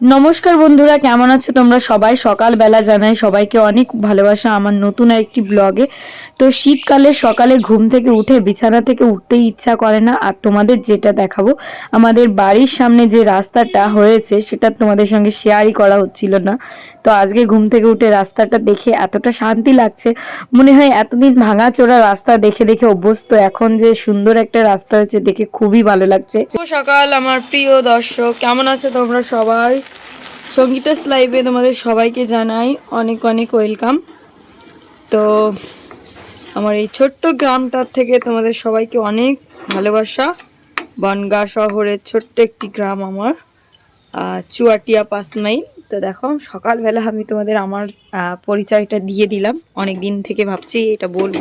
নমস্কার বন্ধুরা, কেমন আছো তোমরা সবাই? সকালবেলা জানাই সবাইকে অনেক ভালোবাসা আমার নতুন একটি ব্লগে। তো শীতকালে সকালে ঘুম থেকে উঠে, বিছানা থেকে উঠতেই ইচ্ছা করে না। আর তোমাদের যেটা দেখাবো, আমাদের বাড়ির সামনে যে রাস্তাটা হয়েছে, সেটা তোমাদের সঙ্গে শেয়ারই করা হচ্ছিল না। তো আজকে ঘুম থেকে উঠে রাস্তাটা দেখে এতটা শান্তি লাগছে। মনে হয় এতদিন ভাঙাচোরা রাস্তা দেখে দেখে অভ্যস্ত। এখন যে সুন্দর একটা রাস্তা হয়েছে, দেখে খুবই ভালো লাগছে। সকাল, আমার প্রিয় দর্শক। কেমন আছো তোমরা সবাই? সঙ্গীতাস লাইভে তোমাদের সবাইকে জানাই অনেক অনেক ওয়েলকাম। তো আমার এই ছোট্ট গ্রামটার থেকে তোমাদের সবাইকে অনেক ভালোবাসা। বনগা শহরের ছোট্ট একটি গ্রাম আমার চুয়াটিয়া পাঁচ মাইল। তো দেখো, সকালবেলা আমি তোমাদের আমার পরিচয়টা দিয়ে দিলাম। অনেক দিন থেকে ভাবছি এটা বলব।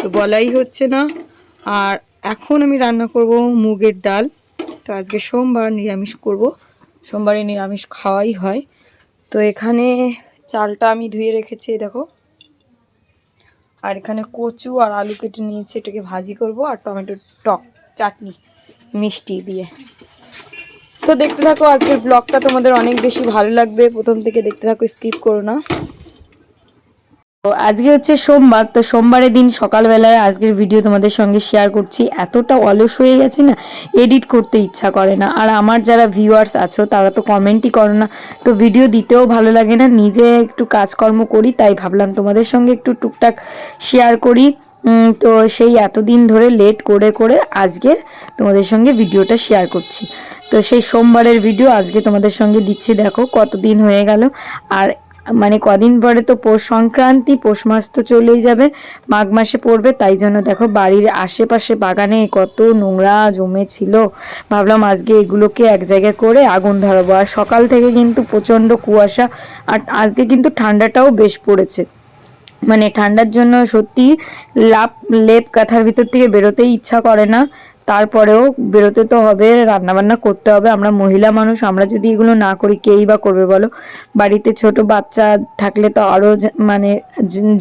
তো বলাই হচ্ছে না। আর এখন আমি রান্না করব মুগের ডাল। তো আজকে সোমবার নিরামিষ করব। সোমবারে নিরামিষ খাওয়াই হয়। তো এখানে চালটা আমি ধুয়ে রেখেছি দেখো। আর এখানে কচু আর আলু কেটে নিয়েছি, এটাকে ভাজি করব, আর টমেটো টক, চাটনি, মিষ্টি দিয়ে। তো দেখতে থাকো, আজকের ব্লগটা তোমাদের অনেক বেশি ভালো লাগবে। প্রথম থেকে দেখতে থাকো, স্কিপ করো না। তো আজকে হচ্ছে সোমবার, তো সোমবারের দিন সকালবেলায় আজকের ভিডিও তোমাদের সঙ্গে শেয়ার করছি। এতটা অলস হয়ে গেছে না এডিট করতে ইচ্ছা করে না। আর আমার যারা ভিউয়ার্স আছো, তারা তো কমেন্টই করো না। তো ভিডিও দিতেও ভালো লাগে না, নিজে একটু কাজকর্ম করি, তাই ভাবলাম তোমাদের সঙ্গে একটু টুকটাক শেয়ার করি। তো সেই এতদিন ধরে লেট করে করে আজকে তোমাদের সঙ্গে ভিডিওটা শেয়ার করছি। তো সেই সোমবারের ভিডিও আজকে তোমাদের সঙ্গে দিচ্ছি, দেখো কতদিন হয়ে গেল। আর মানে কদিন পরে তো পৌষ সংক্রান্তি, পৌষ মাস তো চলেই যাবে, মাঘ মাসে পড়বে, তাই জন্য দেখো বাড়ির আশেপাশে বাগানে কত নোংরা জমেছিল ভাবলাম আজকে এগুলোকে এক জায়গায় করে আগুন ধরাবো। আর সকাল থেকে কিন্তু প্রচণ্ড কুয়াশা, আর আজকে কিন্তু ঠান্ডাটাও বেশ পড়েছে। মানে ঠান্ডার জন্য সত্যি লাভ লেপ কাঁথার ভিতর থেকে বেরোতেই ইচ্ছা করে না। তারপরেও বেরোতে তো হবে, রান্নাবান্না করতে হবে। আমরা মহিলা মানুষ, আমরা যদি এগুলো না করি, কেই বা করবে বলো? বাড়িতে ছোট বাচ্চা থাকলে তো আরও মানে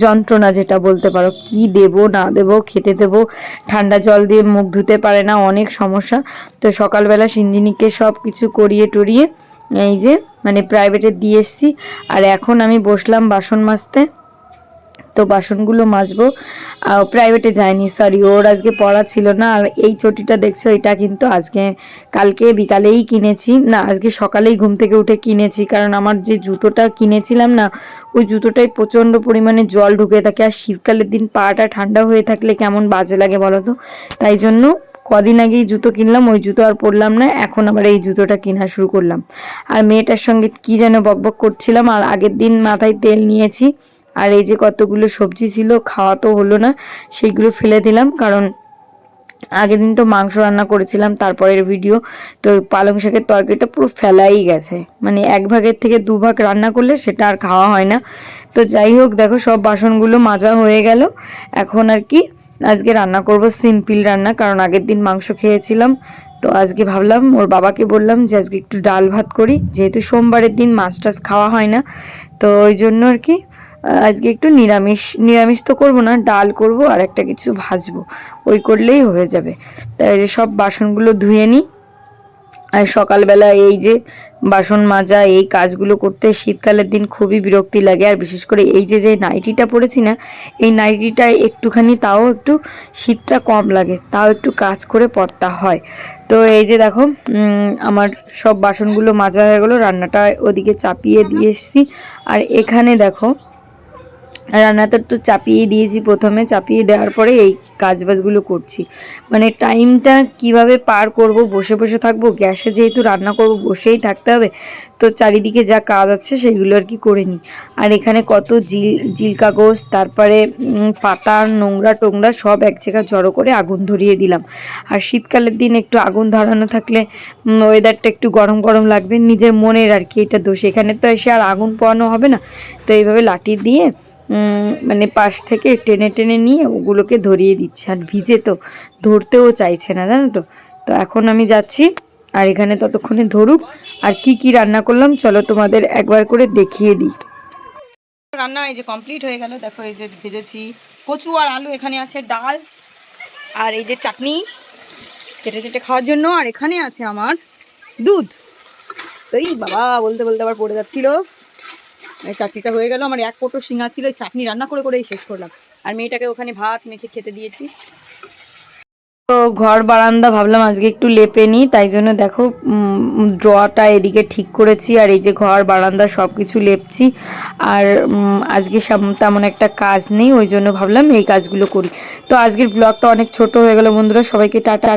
যন্ত্রণা যেটা বলতে পারো। কি দেব, না দেব, খেতে দেব, ঠান্ডা জল দিয়ে মুখ ধুতে পারে না, অনেক সমস্যা। তো সকালবেলা সিঞ্জিনিকে সব কিছু করিয়ে টরিয়ে, এই যে মানে প্রাইভেটে দিয়ে এসছি। আর এখন আমি বসলাম বাসন মাজতে। তো বাসনগুলো মাজবো। প্রাইভেটে যায়নি সরি ওর আজকে পড়া ছিল না, আর এই চটিটা দেখছ, এটা কিন্তু আজকে, কালকে বিকালেই কিনেছি। না, আজকে সকালেই ঘুম থেকে উঠে কিনেছি, কারণ আমার যে জুতোটা কিনেছিলাম না, ওই জুতোটায় প্রচণ্ড পরিমাণে জল ঢুকে থাকে, আর শীতকালের দিন পাটা ঠান্ডা হয়ে থাকলে কেমন বাজে লাগে বলো তো? তাই জন্য কদিন আগেই জুতো কিনলাম, ওই জুতো আর পরলাম না, এখন আবার এই জুতোটা কেনা শুরু করলাম। আর মেয়েটার সঙ্গে কি যেন বকবক করছিলাম, আর আগের দিন মাথায় তেল নিয়েছি আর এই যে কতগুলো সবজি ছিল, খাওয়া তো হলো না, সেইগুলো ফেলে দিলাম। কারণ আগের দিন তো মাংস রান্না করেছিলাম, তারপরের ভিডিও তো পালং শাকের তরকারিটা পুরো ফেলাই গেছে। মানে এক ভাগের থেকে দু ভাগ রান্না করলে সেটা আর খাওয়া হয় না। তো যাই হোক, দেখো সব বাসনগুলো মাজা হয়ে গেল। এখন আর কি, আজকে রান্না করব সিম্পল রান্না, কারণ আগের দিন মাংস খেয়েছিলাম। তো আজকে ভাবলাম, ওর বাবাকে বললাম যে আজকে একটু ডাল ভাত করি, যেহেতু সোমবারের দিন মাছ টাছ খাওয়া হয় না। তো ওই জন্য আর কি আজকে একটু নিরামিষ নিরামিষ তো করব না, ডাল করব আর একটা কিছু ভাজবো। ওই করলেই হয়ে যাবে। তাই সব বাসনগুলো ধুয়ে নিই। আর সকালবেলা এই যে বাসন মাজা, এই কাজগুলো করতে শীতকালের দিন খুবই বিরক্তি লাগে। আর বিশেষ করে এই যে যে নাইটিটা পরেছি না, এই নাইটিটা একটুখানি তাও একটু শীতটা কম লাগে, তাও একটু কাজ করে পরতা হয়। তো এই যে দেখো আমার সব বাসনগুলো মাজা হয়ে গেলো, রান্নাটা ওদিকে চাপিয়ে দিয়ে এসেছি। আর এখানে দেখো রান্নাটা তো চাপিয়ে দিয়েছি প্রথমে, চাপিয়ে দেওয়ার পরে এই কাজবাজগুলো করছি। মানে টাইমটা কীভাবে পার করব, বসে বসে থাকব, গ্যাসে যেহেতু রান্না করব, বসেই থাকতে হবে, তো চারিদিকে যা কাজ আছে সেগুলো আর কি করে নিই। আর এখানে কত জিল জিল কাগজ, তারপরে পাতা, নোংরা টোংরা সব এক জায়গায় জড়ো করে আগুন ধরিয়ে দিলাম। আর শীতকালের দিন একটু আগুন ধরানো থাকলে ওয়েদারটা একটু গরম গরম লাগবে, নিজের মনের আর কি এটা দোষ। এখানে তো এসে আর আগুন পোয়ানো হবে না, তো এইভাবে লাঠি দিয়ে মানে পাশ থেকে টেনে টেনে নিয়ে ওগুলোকে ধরিয়ে দিচ্ছে। আর ভিজে তো ধরতেও চাইছে না, জানো তো? তো এখন আমি যাচ্ছি, আর এখানে ততক্ষণে ধরুক, আর কি কি রান্না করলাম, চলো তোমাদের একবার করে দেখিয়ে দিই। রান্না এই যে কমপ্লিট হয়ে গেল, দেখো এই যে ভেজেছি। কচু আর আলু এখানে আছে, ডাল, আর এই যে চাটনি। চেটে চেটে খাওয়ার জন্য, আর এখানে আছে আমার দুধ। তো এই বাবা, বলতে বলতে আবার পড়ে যাচ্ছিল। এই চাটনিটা হয়ে গেল, আমার এক কোটো শিঙা ছিল চাটনি রান্না করে করেই শেষ করলাম। আর মেয়েটাকে ওখানে ভাত মেখে খেতে দিয়েছি। তো ঘর বারান্দা ভাবলাম আজকে একটু লেপে নিই, তাই জন্য দেখো ড্রটা এদিকে ঠিক করেছি, আর এই যে ঘর বারান্দা সব কিছু লেপছি। আর আজকে তেমন একটা কাজ নেই, ওই জন্য ভাবলাম এই কাজগুলো করি। তো আজকের ব্লগটা অনেক ছোট হয়ে গেল বন্ধুরা, সবাইকে টাটা।